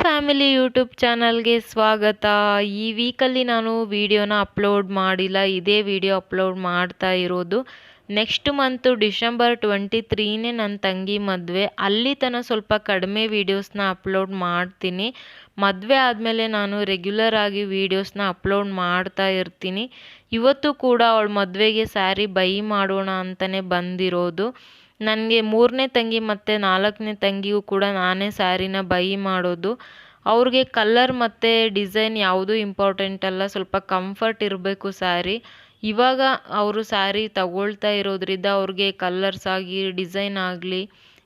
Family YouTube ಚಾನಲ್ಗೆ ಸ್ವಾಗತ. ಈ ವೀಕಲ್ಲಿ ನಾನು ವಿಡಿಯೋನ ಅಪ್ಲೋಡ್ ಮಾಡಿಲ್ಲ. ಇದೇ ವಿಡಿಯೋ ಅಪ್ಲೋಡ್ ಮಾಡ್ತಾ ಇರೋದು. ನೆಕ್ಸ್ಟ್ ಮಂತು ಡಿಸೆಂಬರ್ ಟ್ವೆಂಟಿ ತ್ರೀನೇ ನನ್ನ ತಂಗಿ ಮದುವೆ. ಅಲ್ಲಿ ತನಕ ಸ್ವಲ್ಪ ಕಡಿಮೆ ವೀಡಿಯೋಸ್ನ ಅಪ್ಲೋಡ್ ಮಾಡ್ತೀನಿ. ಮದುವೆ ಆದಮೇಲೆ ನಾನು ರೆಗ್ಯುಲರ್ ಆಗಿ ವೀಡಿಯೋಸ್ನ ಅಪ್ಲೋಡ್ ಮಾಡ್ತಾ ಇರ್ತೀನಿ. ಇವತ್ತು ಕೂಡ ಅವಳು ಮದುವೆಗೆ ಸ್ಯಾರಿ ಬೈ ಮಾಡೋಣ ಅಂತಲೇ ಬಂದಿರೋದು. ನನಗೆ ಮೂರನೇ ತಂಗಿ ಮತ್ತು ನಾಲ್ಕನೇ ತಂಗಿಗೂ ಕೂಡ ನಾನೇ ಸ್ಯಾರಿನ ಬೈ ಮಾಡೋದು. ಅವ್ರಿಗೆ ಕಲ್ಲರ್ ಮತ್ತು ಡಿಸೈನ್ ಯಾವುದೂ ಇಂಪಾರ್ಟೆಂಟ್ ಅಲ್ಲ, ಸ್ವಲ್ಪ ಕಂಫರ್ಟ್ ಇರಬೇಕು ಸ್ಯಾರಿ. ಇವಾಗ ಅವರು ಸ್ಯಾರಿ ತಗೊಳ್ತಾ ಇರೋದ್ರಿಂದ ಅವ್ರಿಗೆ ಕಲ್ಲರ್ಸ್ ಆಗಿ, ಡಿಸೈನ್ ಆಗಲಿ,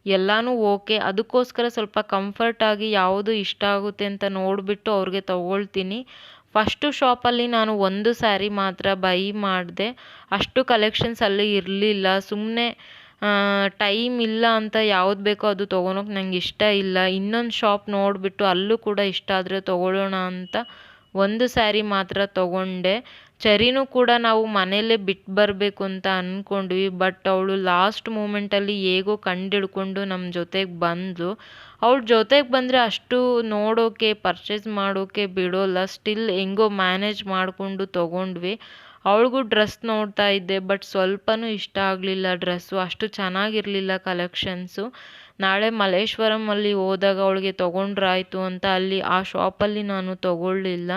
ಎಲ್ಲನೂ ಓಕೆ ಅದಕ್ಕೋಸ್ಕರ ಸ್ವಲ್ಪ ಕಂಫರ್ಟಾಗಿ ಯಾವುದು ಇಷ್ಟ ಆಗುತ್ತೆ ಅಂತ ನೋಡಿಬಿಟ್ಟು ಅವ್ರಿಗೆ ತಗೊಳ್ತೀನಿ. ಫಸ್ಟು ಶಾಪಲ್ಲಿ ನಾನು ಒಂದು ಸ್ಯಾರಿ ಮಾತ್ರ ಬೈ ಮಾಡಿದೆ. ಅಷ್ಟು ಕಲೆಕ್ಷನ್ಸ್ ಅಲ್ಲಿ ಇರಲಿಲ್ಲ. ಸುಮ್ಮನೆ ಟೈಮ್ ಇಲ್ಲ ಅಂತ ಯಾವ್ದು ಬೇಕೋ ಅದು ತೊಗೊಳೋಕೆ ನಂಗೆ ಇಷ್ಟ ಇಲ್ಲ. ಇನ್ನೊಂದು ಶಾಪ್ ನೋಡಿಬಿಟ್ಟು ಅಲ್ಲೂ ಕೂಡ ಇಷ್ಟ ಆದರೆ ತೊಗೊಳ್ಳೋಣ ಅಂತ ಒಂದು ಸ್ಯಾರಿ ಮಾತ್ರ ತೊಗೊಂಡೆ. ಚರಿನೂ ಕೂಡ ನಾವು ಮನೆಯಲ್ಲೇ ಬಿಟ್ಟು ಬರಬೇಕು ಅಂತ ಅಂದ್ಕೊಂಡ್ವಿ ಬಟ್ ಅವಳು ಲಾಸ್ಟ್ ಮೂಮೆಂಟಲ್ಲಿ ಹೇಗೋ ಕಂಡಿಡ್ಕೊಂಡು ನಮ್ಮ ಜೊತೆಗೆ ಬಂದಳು ಅವಳ ಜೊತೆಗೆ ಬಂದರೆ ಅಷ್ಟು ನೋಡೋಕೆ, ಪರ್ಚೇಸ್ ಮಾಡೋಕೆ ಬಿಡೋಲ್ಲ. ಸ್ಟಿಲ್ ಹೆಂಗೋ ಮ್ಯಾನೇಜ್ ಮಾಡಿಕೊಂಡು ತೊಗೊಂಡ್ವಿ. ಅವಳಿಗೂ ಡ್ರೆಸ್ ನೋಡ್ತಾ ಇದ್ದೆ, ಬಟ್ ಸ್ವಲ್ಪನೂ ಇಷ್ಟ ಆಗಲಿಲ್ಲ ಡ್ರೆಸ್ಸು. ಅಷ್ಟು ಚೆನ್ನಾಗಿರಲಿಲ್ಲ ಕಲೆಕ್ಷನ್ಸು. ನಾಳೆ ಮಲ್ಲೇಶ್ವರಮಲ್ಲಿ ಹೋದಾಗ ಅವಳಿಗೆ ತೊಗೊಂಡ್ರಾಯ್ತು ಅಂತ ಅಲ್ಲಿ ಆ ಶಾಪಲ್ಲಿ ನಾನು ತೊಗೊಳ್ಳಿಲ್ಲ.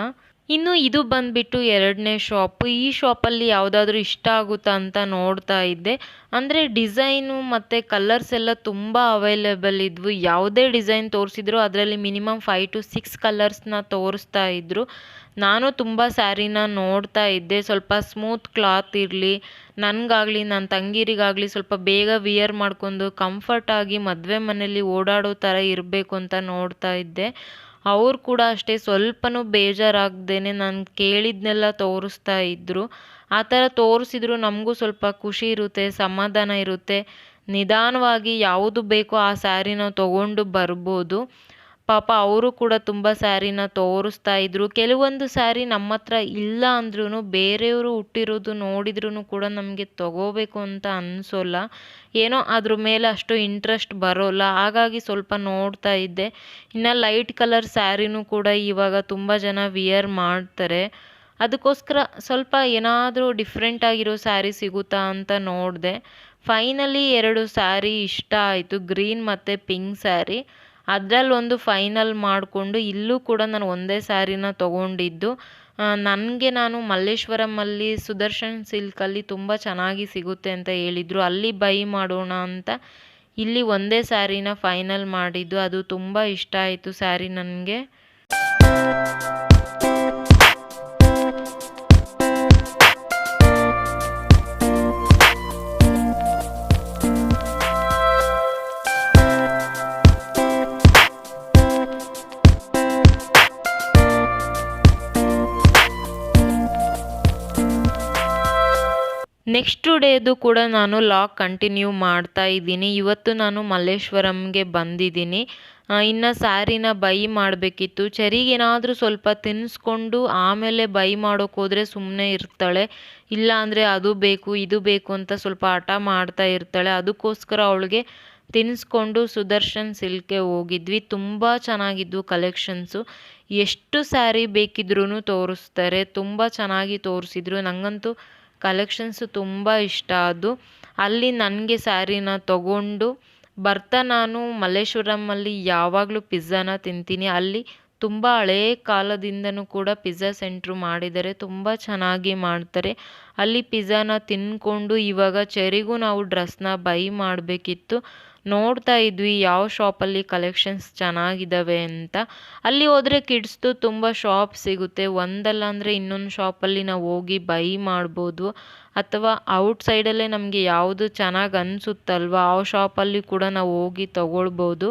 ಇನ್ನು ಇದು ಬಂದುಬಿಟ್ಟು ಎರಡನೇ ಶಾಪ್ ಈ ಶಾಪಲ್ಲಿ ಯಾವುದಾದ್ರೂ ಇಷ್ಟ ಆಗುತ್ತಾ ಅಂತ ನೋಡ್ತಾ ಇದ್ದೆ. ಅಂದರೆ ಡಿಸೈನು ಮತ್ತು ಕಲರ್ಸ್ ಎಲ್ಲ ತುಂಬ ಅವೈಲೇಬಲ್ ಇದ್ವು. ಯಾವುದೇ ಡಿಸೈನ್ ತೋರಿಸಿದ್ರು ಅದರಲ್ಲಿ ಮಿನಿಮಮ್ ಫೈವ್ ಟು ಸಿಕ್ಸ್ ಕಲರ್ಸ್ನ ತೋರಿಸ್ತಾ ಇದ್ದರು ನಾನು ತುಂಬ ಸ್ಯಾರಿನ ನೋಡ್ತಾ ಇದ್ದೆ. ಸ್ವಲ್ಪ ಸ್ಮೂತ್ ಕ್ಲಾತ್ ಇರಲಿ, ನನಗಾಗಲಿ ನನ್ನ ತಂಗೀರಿಗಾಗಲಿ ಸ್ವಲ್ಪ ಬೇಗ ವಿಯರ್ ಮಾಡಿಕೊಂಡು ಕಂಫರ್ಟಾಗಿ ಮದುವೆ ಮನೆಯಲ್ಲಿ ಓಡಾಡೋ ಥರ ಇರಬೇಕು ಅಂತ ನೋಡ್ತಾ ಇದ್ದೆ. ಅವ್ರು ಕೂಡ ಅಷ್ಟೇ ಸ್ವಲ್ಪನೂ ಬೇಜಾರಾಗ್ದೇನೆ ನಾನು ಕೇಳಿದ್ನೆಲ್ಲ ತೋರಿಸ್ತಾ ಇದ್ದರು ಆ ಥರ ತೋರಿಸಿದ್ರು ನಮಗೂ ಸ್ವಲ್ಪ ಖುಷಿ ಇರುತ್ತೆ, ಸಮಾಧಾನ ಇರುತ್ತೆ. ನಿಧಾನವಾಗಿ ಯಾವುದು ಬೇಕೋ ಆ ಸ್ಯಾರಿ ನಾವು ತೊಗೊಂಡು ಬರ್ಬೋದು. ಪಾಪ ಅವರು ಕೂಡ ತುಂಬ ಸ್ಯಾರಿನ ತೋರಿಸ್ತಾ ಇದ್ರು. ಕೆಲವೊಂದು ಸ್ಯಾರಿ ನಮ್ಮ ಹತ್ರ ಇಲ್ಲ ಅಂದ್ರೂ ಬೇರೆಯವರು ಹುಟ್ಟಿರೋದು ನೋಡಿದ್ರೂ ಕೂಡ ನಮಗೆ ತಗೋಬೇಕು ಅಂತ ಅನಿಸೋಲ್ಲ. ಏನೋ ಅದ್ರ ಮೇಲೆ ಅಷ್ಟು ಇಂಟ್ರೆಸ್ಟ್ ಬರೋಲ್ಲ. ಹಾಗಾಗಿ ಸ್ವಲ್ಪ ನೋಡ್ತಾ ಇದ್ದೆ. ಇನ್ನು ಲೈಟ್ ಕಲರ್ ಸ್ಯಾರಿನೂ ಕೂಡ ಇವಾಗ ತುಂಬ ಜನ ವಿಯರ್ ಮಾಡ್ತಾರೆ. ಅದಕ್ಕೋಸ್ಕರ ಸ್ವಲ್ಪ ಏನಾದರೂ ಡಿಫ್ರೆಂಟ್ ಆಗಿರೋ ಸ್ಯಾರಿ ಸಿಗುತ್ತಾ ಅಂತ ನೋಡಿದೆ. ಫೈನಲಿ ಎರಡು ಸ್ಯಾರಿ ಇಷ್ಟ ಆಯಿತು. ಗ್ರೀನ್ ಮತ್ತು ಪಿಂಕ್ ಸ್ಯಾರಿ. ಅದರಲ್ಲಿ ಒಂದು ಫೈನಲ್ ಮಾಡಿಕೊಂಡು ಇಲ್ಲೂ ಕೂಡ ನಾನು ಒಂದೇ ಸ್ಯಾರಿನ ತೊಗೊಂಡಿದ್ದು. ನನಗೆ ನಾನು ಮಲ್ಲೇಶ್ವರಮಲ್ಲಿ ಸುದರ್ಶನ್ ಸಿಲ್ಕಲ್ಲಿ ತುಂಬ ಚೆನ್ನಾಗಿ ಸಿಗುತ್ತೆ ಅಂತ ಹೇಳಿದರು. ಅಲ್ಲಿ ಬೈ ಮಾಡೋಣ ಅಂತ ಇಲ್ಲಿ ಒಂದೇ ಸ್ಯಾರಿನ ಫೈನಲ್ ಮಾಡಿದ್ದು. ಅದು ತುಂಬ ಇಷ್ಟ ಆಯಿತು ಸ್ಯಾರಿ ನನಗೆ. ನೆಕ್ಸ್ಟ್ ಡೇದು ಕೂಡ ನಾನು ಲಾಗ್ ಕಂಟಿನ್ಯೂ ಮಾಡ್ತಾ ಇದ್ದೀನಿ. ಇವತ್ತು ನಾನು ಮಲ್ಲೇಶ್ವರಂಗೆ ಬಂದಿದ್ದೀನಿ. ಇನ್ನು ಸ್ಯಾರಿನ ಬೈ ಮಾಡಬೇಕಿತ್ತು. ಚರಿಗೇನಾದರೂ ಸ್ವಲ್ಪ ತಿನ್ನಿಸ್ಕೊಂಡು ಆಮೇಲೆ ಬೈ ಮಾಡೋಕ್ಕೋದ್ರೆ ಸುಮ್ಮನೆ ಇರ್ತಾಳೆ. ಇಲ್ಲ ಅಂದರೆ ಅದು ಬೇಕು, ಇದು ಬೇಕು ಅಂತ ಸ್ವಲ್ಪ ಹಠ ಮಾಡ್ತಾ ಇರ್ತಾಳೆ. ಅದಕ್ಕೋಸ್ಕರ ಅವಳಿಗೆ ತಿನ್ನಿಸ್ಕೊಂಡು ಸುದರ್ಶನ್ ಸಿಲ್ಕ್ಗೆ ಹೋಗಿದ್ವಿ. ತುಂಬ ಚೆನ್ನಾಗಿದ್ವು ಕಲೆಕ್ಷನ್ಸು ಎಷ್ಟು ಸ್ಯಾರಿ ಬೇಕಿದ್ರೂ ತೋರಿಸ್ತಾರೆ. ತುಂಬ ಚೆನ್ನಾಗಿ ತೋರಿಸಿದ್ರು. ನನಗಂತೂ ಕಲೆಕ್ಷನ್ಸು ತುಂಬ ಇಷ್ಟ ಅದು. ಅಲ್ಲಿ ನನಗೆ ಸ್ಯಾರಿನ ತಗೊಂಡು ಬರ್ತಾ ನಾನು ಮಲ್ಲೇಶ್ವರಮ್ಮಲ್ಲಿ ಯಾವಾಗಲೂ ಪಿಜ್ಜಾನ ತಿಂತೀನಿ. ಅಲ್ಲಿ ತುಂಬ ಹಳೇ ಕಾಲದಿಂದನೂ ಕೂಡ ಪಿಜ್ಜಾ ಸೆಂಟ್ರು ಮಾಡಿದ್ದಾರೆ, ತುಂಬ ಚೆನ್ನಾಗಿ ಮಾಡ್ತಾರೆ. ಅಲ್ಲಿ ಪಿಜ್ಜಾನ ತಿಂದ್ಕೊಂಡು ಇವಾಗ ಚೆರಿಗೂ ನಾವು ಡ್ರೆಸ್ನ ಬೈ ಮಾಡಬೇಕಿತ್ತು. ನೋಡ್ತಾ ಇದ್ವಿ ಯಾವ ಶಾಪಲ್ಲಿ ಕಲೆಕ್ಷನ್ಸ್ ಚೆನ್ನಾಗಿದ್ದಾವೆ ಅಂತ. ಅಲ್ಲಿ ಹೋದರೆ ಕಿಡ್ಸ್ದು ತುಂಬ ಶಾಪ್ ಸಿಗುತ್ತೆ, ಒಂದಲ್ಲ ಅಂದರೆ ಇನ್ನೊಂದು ಶಾಪಲ್ಲಿ ನಾವು ಹೋಗಿ ಬೈ ಮಾಡ್ಬೋದು. ಅಥವಾ ಔಟ್ಸೈಡಲ್ಲೇ ನಮಗೆ ಯಾವುದು ಚೆನ್ನಾಗಿ ಅನಿಸುತ್ತಲ್ವ, ಆ ಶಾಪಲ್ಲಿ ಕೂಡ ನಾವು ಹೋಗಿ ತಗೊಳ್ಬೋದು.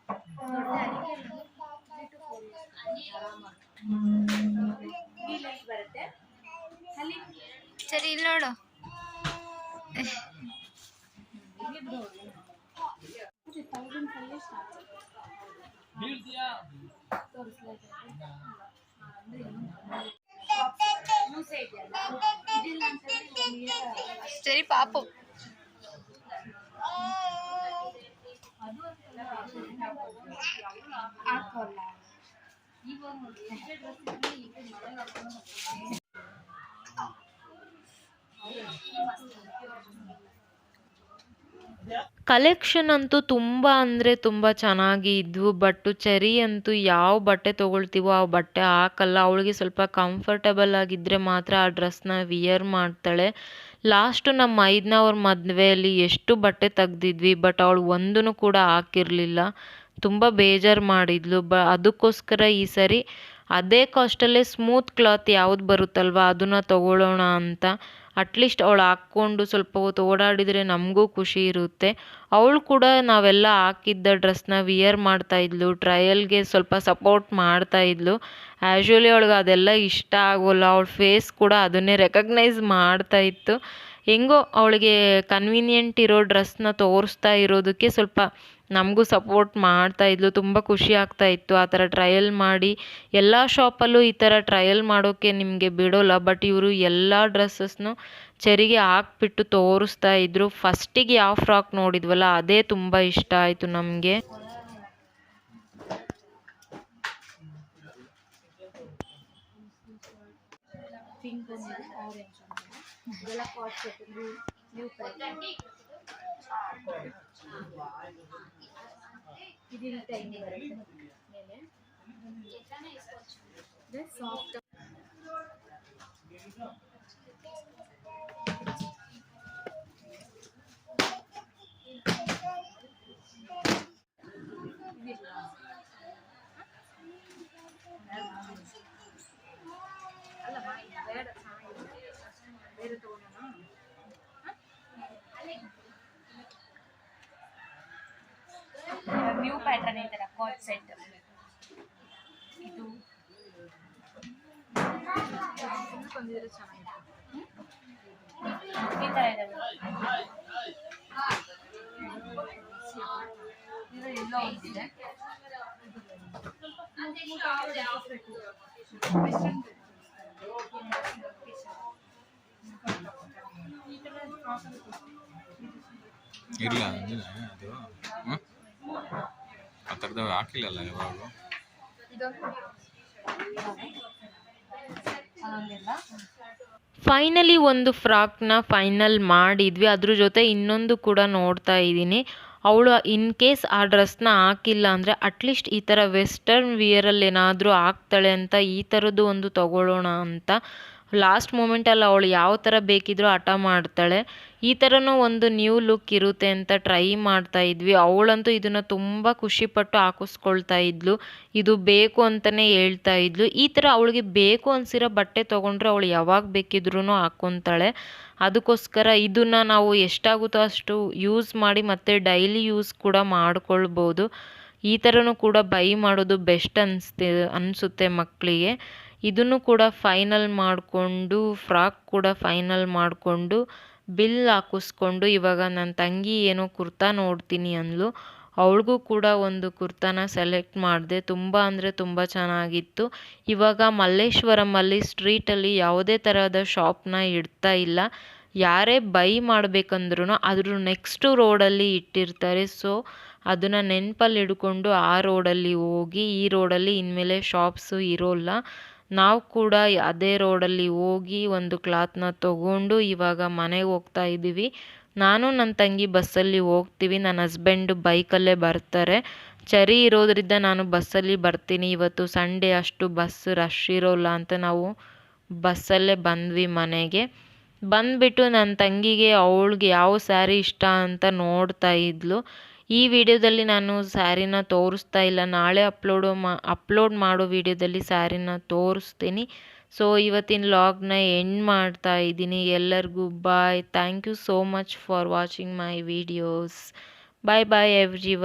ಲುಕ್ ಕೊಡುತ್ತೆ ಪಾರ್ಟಿ ವೇರ್ ನೋಡಿದ್ರೆ ಅದಕ್ಕೆ ತ್ರೀ ಟು ಫೋರ್ ಇಯರ್ಸ್ ಆರಾಮಾಗಿ ಈ ಲೆಂತ್ ಬರುತ್ತೆ ಅಲ್ಲಿ ಸರಿ ಇಲ್ಲಿ ನೋಡು ತೌಸಂಡ್ ಫೈವ್ ಕಲೆಕ್ಷನ್ ಅಂತೂ ತುಂಬ ಅಂದರೆ ತುಂಬ ಚೆನ್ನಾಗಿ ಇದ್ವು ಬಟ್ಟು ಚೆರಿ ಅಂತೂ ಯಾವ ಬಟ್ಟೆ ತೊಗೊಳ್ತೀವೋ ಆ ಬಟ್ಟೆ ಹಾಕಲ್ಲ. ಅವಳಿಗೆ ಸ್ವಲ್ಪ ಕಂಫರ್ಟಬಲ್ ಆಗಿದ್ದರೆ ಮಾತ್ರ ಆ ಡ್ರೆಸ್ನ ವಿಯರ್ ಮಾಡ್ತಾಳೆ. ಲಾಸ್ಟು ನಮ್ಮ ಐದನವ್ರ ಮದುವೆಯಲ್ಲಿ ಎಷ್ಟು ಬಟ್ಟೆ ತೆಗ್ದಿದ್ವಿ ಬಟ್ ಅವಳು ಒಂದೂ ಕೂಡ ಹಾಕಿರಲಿಲ್ಲ. ತುಂಬ ಬೇಜಾರು ಮಾಡಿದ್ಲು. ಬ, ಅದಕ್ಕೋಸ್ಕರ ಈ ಸರಿ ಅದೇ ಕಾಸ್ಟಲ್ಲೇ ಸ್ಮೂತ್ ಕ್ಲಾತ್ ಯಾವ್ದು ಬರುತ್ತಲ್ವ, ಅದನ್ನು ತೊಗೊಳ್ಳೋಣ ಅಂತ. ಅಟ್ಲೀಸ್ಟ್ ಅವಳು ಹಾಕ್ಕೊಂಡು ಸ್ವಲ್ಪ ಹೊತ್ತು ಓಡಾಡಿದರೆ ನಮಗೂ ಖುಷಿ ಇರುತ್ತೆ. ಅವಳು ಕೂಡ ನಾವೆಲ್ಲ ಹಾಕಿದ್ದ ಡ್ರೆಸ್ನ ವಿಯರ್ ಮಾಡ್ತಾ ಇದ್ಲು ಟ್ರಯಲ್ಗೆ ಸ್ವಲ್ಪ ಸಪೋರ್ಟ್ ಮಾಡ್ತಾ ಇದ್ಲು. ಆ್ಯಶ್ವಲಿ ಅವಳಿಗೆ ಅದೆಲ್ಲ ಇಷ್ಟ ಆಗೋಲ್ಲ. ಅವಳ ಫೇಸ್ ಕೂಡ ಅದನ್ನೇ ರೆಕಗ್ನೈಸ್ ಮಾಡ್ತಾ ಇತ್ತು. ಹೆಂಗೋ ಅವಳಿಗೆ ಕನ್ವೀನಿಯೆಂಟ್ ಇರೋ ಡ್ರೆಸ್ನ ತೋರಿಸ್ತಾ ಇರೋದಕ್ಕೆ ಸ್ವಲ್ಪ ನಮಗೂ ಸಪೋರ್ಟ್ ಮಾಡ್ತಾ ಇದ್ಲು. ತುಂಬ ಖುಷಿ ಆಗ್ತಾ ಇತ್ತು. ಆ ಥರ ಟ್ರಯಲ್ ಮಾಡಿ ಎಲ್ಲ ಶಾಪಲ್ಲೂ ಈ ಥರ ಟ್ರಯಲ್ ಮಾಡೋಕ್ಕೆ ನಿಮಗೆ ಬಿಡೋಲ್ಲ. ಬಟ್ ಇವರು ಎಲ್ಲ ಡ್ರೆಸ್ಸಸ್ನು ಚರಿಗೆ ಹಾಕ್ಬಿಟ್ಟು ತೋರಿಸ್ತಾ ಇದ್ರು. ಫಸ್ಟಿಗೆ ಯಾವ ಫ್ರಾಕ್ ನೋಡಿದ್ವಲ್ಲ, ಅದೇ ತುಂಬ ಇಷ್ಟ ಆಯಿತು ನಮಗೆ. ಒಂದಿದೆ ಇದೆಲ್ಲ ಕಾಟ್ ಸೆಟ್ ನ್ಯೂ ನ್ಯೂ ಪ್ಯಾಟರ್ನ್ ಇದು ಟೈಮ್ ಬರುತ್ತೆ ಮೇಲೆ ಸಾಫ್ಟ್ ಅಲ್ಲಮ್ಮ ಇದು ಬೇಡ ಚೆನ್ನಾಗಿದೆ ಬೇರೆ ತಗೊಳ್ಳೋಣ ನ್ಯೂ ಕಾಟ್ ಸೆಟ್ ಇದು ಈ ಇದೆ ಎಲ್ಲ ಒಂದಿದೆ ಇಲ್ಲ. ಅದು ಆ ಥರದ್ದು ಹಾಕಿಲ್ಲಲ್ಲ ಯಾವಾಗಲೂ? ಫೈನಲಿ ಒಂದು ಫ್ರಾಕ್ನ ಫೈನಲ್ ಮಾಡಿದ್ವಿ. ಅದ್ರ ಜೊತೆ ಇನ್ನೊಂದು ಕೂಡ ನೋಡ್ತಾ ಇದ್ದೀನಿ. ಅವಳು ಇನ್ ಕೇಸ್ ಆ ಡ್ರೆಸ್ನ ಹಾಕಿಲ್ಲ ಅಂದರೆ ಅಟ್ಲೀಸ್ಟ್ ಈ ಥರ ವೆಸ್ಟರ್ನ್ ವಿಯರಲ್ಲಿ ಏನಾದರೂ ಹಾಕ್ತಾಳೆ ಅಂತ ಈ ಥರದ್ದು ಒಂದು ತಗೊಳ್ಳೋಣ ಅಂತ ಲಾಸ್ಟ್ ಮೂಮೆಂಟಲ್ಲಿ ಅವಳು ಯಾವ ಥರ ಬೇಕಿದ್ರೂ ಹಠ ಮಾಡ್ತಾಳೆ. ಈ ಥರನೂ ಒಂದು ನ್ಯೂ ಲುಕ್ ಇರುತ್ತೆ ಅಂತ ಟ್ರೈ ಮಾಡ್ತಾ ಇದ್ವಿ. ಅವಳಂತೂ ಇದನ್ನು ತುಂಬ ಖುಷಿಪಟ್ಟು ಹಾಕಿಸ್ಕೊಳ್ತಾ ಇದ್ಲು. ಇದು ಬೇಕು ಅಂತಲೇ ಹೇಳ್ತಾ ಇದ್ಲು. ಈ ಥರ ಅವಳಿಗೆ ಬೇಕು ಅನಿಸಿರೋ ಬಟ್ಟೆ ತೊಗೊಂಡ್ರೆ ಅವಳು ಯಾವಾಗ ಬೇಕಿದ್ರೂ ಹಾಕ್ಕೊತಾಳೆ ಅದಕ್ಕೋಸ್ಕರ ಇದನ್ನು ನಾವು ಎಷ್ಟಾಗುತ್ತೋ ಅಷ್ಟು ಯೂಸ್ ಮಾಡಿ ಮತ್ತು ಡೈಲಿ ಯೂಸ್ ಕೂಡ ಮಾಡ್ಕೊಳ್ಬೋದು. ಈ ಥರನೂ ಕೂಡ ಬೈ ಮಾಡೋದು ಬೆಸ್ಟ್ ಅನಿಸ್ತಿ, ಅನಿಸುತ್ತೆ ಮಕ್ಕಳಿಗೆ ಇದನ್ನು ಕೂಡ ಫೈನಲ್ ಮಾಡಿಕೊಂಡು ಫ್ರಾಕ್ ಕೂಡ ಫೈನಲ್ ಮಾಡಿಕೊಂಡು ಬಿಲ್ ಹಾಕಿಸ್ಕೊಂಡು, ಇವಾಗ ನನ್ನ ತಂಗಿ ಏನೋ ಕುರ್ತಾ ನೋಡ್ತೀನಿ ಅಂದ್ಲು. ಅವಳಿಗೂ ಕೂಡ ಒಂದು ಕುರ್ತಾನ ಸೆಲೆಕ್ಟ್ ಮಾಡಿದೆ. ತುಂಬ ಅಂದರೆ ತುಂಬ ಚೆನ್ನಾಗಿತ್ತು. ಇವಾಗ ಮಲ್ಲೇಶ್ವರಮಲ್ಲಿ ಸ್ಟ್ರೀಟಲ್ಲಿ ಯಾವುದೇ ಥರದ ಶಾಪ್ನ ಇಡ್ತಾ ಇಲ್ಲ. ಯಾರೇ ಬೈ ಮಾಡಬೇಕಂದ್ರೂ ಅದ್ರ ನೆಕ್ಸ್ಟು ರೋಡಲ್ಲಿ ಇಟ್ಟಿರ್ತಾರೆ. ಸೊ ಅದನ್ನು ನೆನಪಲ್ಲಿ ಹಿಡ್ಕೊಂಡು ಆ ರೋಡಲ್ಲಿ ಹೋಗಿ ಈ ರೋಡಲ್ಲಿ ಇನ್ಮೇಲೆ ಶಾಪ್ಸು ಇರೋಲ್ಲ. ನಾವು ಕೂಡ ಅದೇ ರೋಡಲ್ಲಿ ಹೋಗಿ ಒಂದು ಕ್ಲಾತ್ನ ತೊಗೊಂಡು ಇವಾಗ ಮನೆಗೆ ಹೋಗ್ತಾ ಇದ್ದೀವಿ. ನಾನು ನನ್ನ ತಂಗಿ ಬಸ್ಸಲ್ಲಿ ಹೋಗ್ತೀವಿ. ನನ್ನ ಹಸ್ಬೆಂಡು ಬೈಕಲ್ಲೇ ಬರ್ತಾರೆ. ಚರಿ ಇರೋದ್ರಿಂದ ನಾನು ಬಸ್ಸಲ್ಲಿ ಬರ್ತೀನಿ. ಇವತ್ತು ಸಂಡೇ ಅಷ್ಟು ಬಸ್ ರಶ್ ಇರೋಲ್ಲ ಅಂತ ನಾವು ಬಸ್ಸಲ್ಲೇ ಬಂದ್ವಿ ಮನೆಗೆ. ಬಂದುಬಿಟ್ಟು ನನ್ನ ತಂಗಿಗೆ ಅವಳಿಗೆ ಯಾವ ಸ್ಯಾರಿ ಇಷ್ಟ ಅಂತ ನೋಡ್ತಾ ಇದ್ಲು. ಈ ವಿಡಿಯೋದಲ್ಲಿ ನಾನು ಸ್ಯಾರಿನ ತೋರಿಸ್ತಾ ಇಲ್ಲ. ನಾಳೆ ಅಪ್ಲೋಡು ಮಾ, ಅಪ್ಲೋಡ್ ಮಾಡೋ ವಿಡಿಯೋದಲ್ಲಿ ಸ್ಯಾರಿನ ತೋರಿಸ್ತೀನಿ. ಸೊ ಇವತ್ತಿನ ಲಾಗ್ನ ಎಂಡ್ ಮಾಡ್ತಾ ಇದ್ದೀನಿ ಎಲ್ಲರಿಗೂ. Bye thank you so much for watching my videos bye bye every